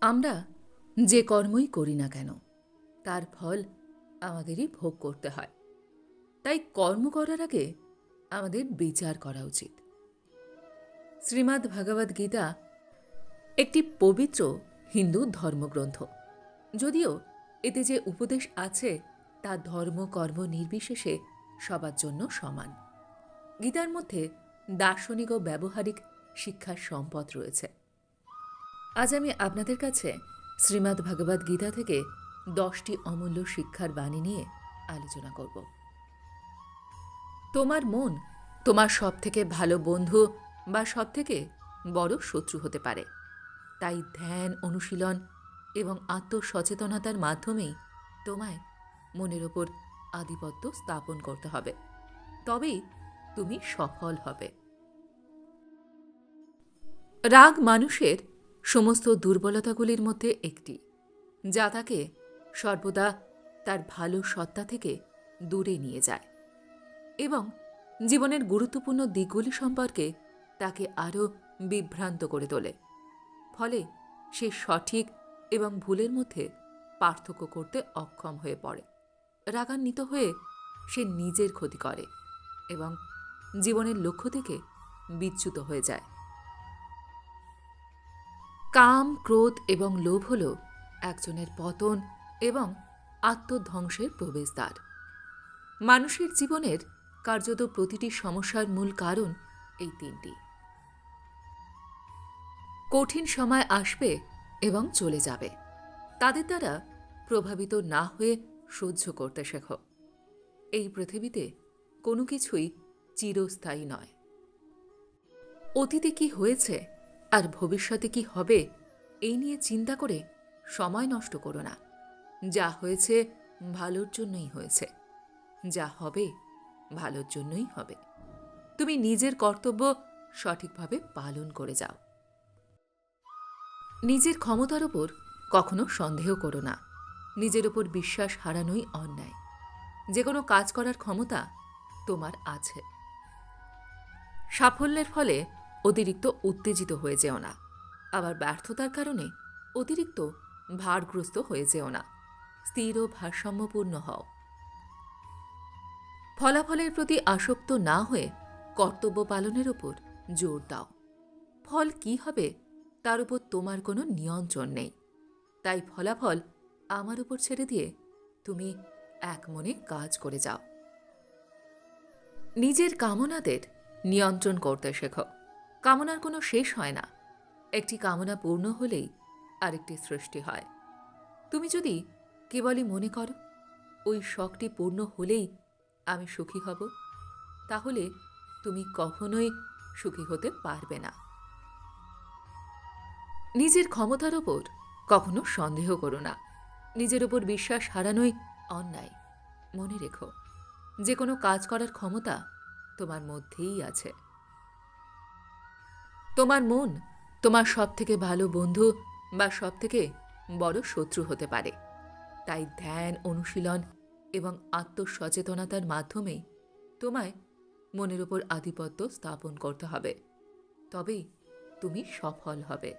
আমরা যে কর্মই করি না কেন, তার ফল আমাদেরই ভোগ করতে হয়। তাই কর্ম করার আগে আমাদের বিচার করা উচিত। শ্রীমদ্ ভগবদ্ গীতা একটি পবিত্র হিন্দু ধর্মগ্রন্থ। যদিও এতে যে উপদেশ আছে, তা ধর্ম, কর্ম নির্বিশেষে সবার জন্য সমান। গীতার মধ্যে দার্শনিক ও ব্যবহারিক শিক্ষার সম্পদ রয়েছে। আজ আমি আপনাদের কাছে শ্রীমদ্ ভগবদ্ গীতা থেকে দশটি অমূল্য শিক্ষার বাণী নিয়ে আলোচনা করব। তোমার মন তোমার সব থেকে ভালো বন্ধু বা সব থেকে বড় শত্রু হতে পারে। তাই ধ্যান, অনুশীলন এবং আত্মসচেতনতার মাধ্যমেই তোমায় মনের ওপর আধিপত্য স্থাপন করতে হবে। তবেই তুমি সফল হবে। রাগ মানুষের সমস্ত দুর্বলতাগুলির মধ্যে একটি, যা তাকে সর্বদা তার ভালো সত্তা থেকে দূরে নিয়ে যায় এবং জীবনের গুরুত্বপূর্ণ দিকগুলি সম্পর্কে তাকে আরও বিভ্রান্ত করে তোলে। ফলে সে সঠিক এবং ভুলের মধ্যে পার্থক্য করতে অক্ষম হয়ে পড়ে। রাগান্বিত হয়ে সে নিজের ক্ষতি করে এবং জীবনের লক্ষ্য থেকে বিচ্যুত হয়ে যায়। কাম, ক্রোধ এবং লোভ হল একজনের পতন এবং আত্মধ্বংসের প্রবেশদ্বার। মানুষের জীবনের কার্যত প্রতিটি সমস্যার মূল কারণ এই তিনটি। কঠিন সময় আসবে এবং চলে যাবে। তাদের দ্বারা প্রভাবিত না হয়ে সহ্য করতে শেখো। এই পৃথিবীতে কোনো কিছুই চিরস্থায়ী নয়। অতীতে কি হয়েছে আর ভবিষ্যতে কি হবে, এই নিয়ে চিন্তা করে সময় নষ্ট করো না। যা হয়েছে ভালোর জন্যই হয়েছে। যা হবে ভালোর জন্যই হবে। তুমি নিজের কর্তব্য সঠিকভাবে পালন করে যাও। নিজের ক্ষমতার ওপর কখনো সন্দেহ করো না। নিজের ওপর বিশ্বাস হারানোই অন্যায়। যে কোনো কাজ করার ক্ষমতা তোমার আছে। সাফল্যের ফলে অতিরিক্ত উত্তেজিত হয়ে যেও না। আবার ব্যর্থতার কারণে অতিরিক্ত ভারগ্রস্ত হয়ে যেও না। স্থির ও ভারসাম্যপূর্ণ হও। ফলাফলের প্রতি আসক্ত না হয়ে কর্তব্য পালনের ওপর জোর দাও। ফল কি হবে তার উপর তোমার কোনো নিয়ন্ত্রণ নেই। তাই ফলাফল আমার উপর ছেড়ে দিয়ে তুমি এক মনে কাজ করে যাও। নিজের কামনাদের নিয়ন্ত্রণ করতে শেখো। কামনার কোনো শেষ হয় না। একটি কামনা পূর্ণ হলেই আরেকটি সৃষ্টি হয়। তুমি যদি কেবলই মনে করো, ওই শখটি পূর্ণ হলেই আমি সুখী হব, তাহলে তুমি কখনোই সুখী হতে পারবে না। নিজের ক্ষমতার ওপর কখনো সন্দেহ করো না। নিজের ওপর বিশ্বাস হারানোই অন্যায়। মনে রেখো যে কোনো কাজ করার ক্ষমতা তোমার মধ্যেই আছে। তোমার মন তোমার সব থেকে ভালো বন্ধু বা সব থেকে বড় শত্রু হতে পারে। তাই ধ্যান, অনুশীলন এবং আত্মসচেতনতার মাধ্যমেই তোমায় মনের ওপর আধিপত্য স্থাপন করতে হবে। তবেই তুমি সফল হবে।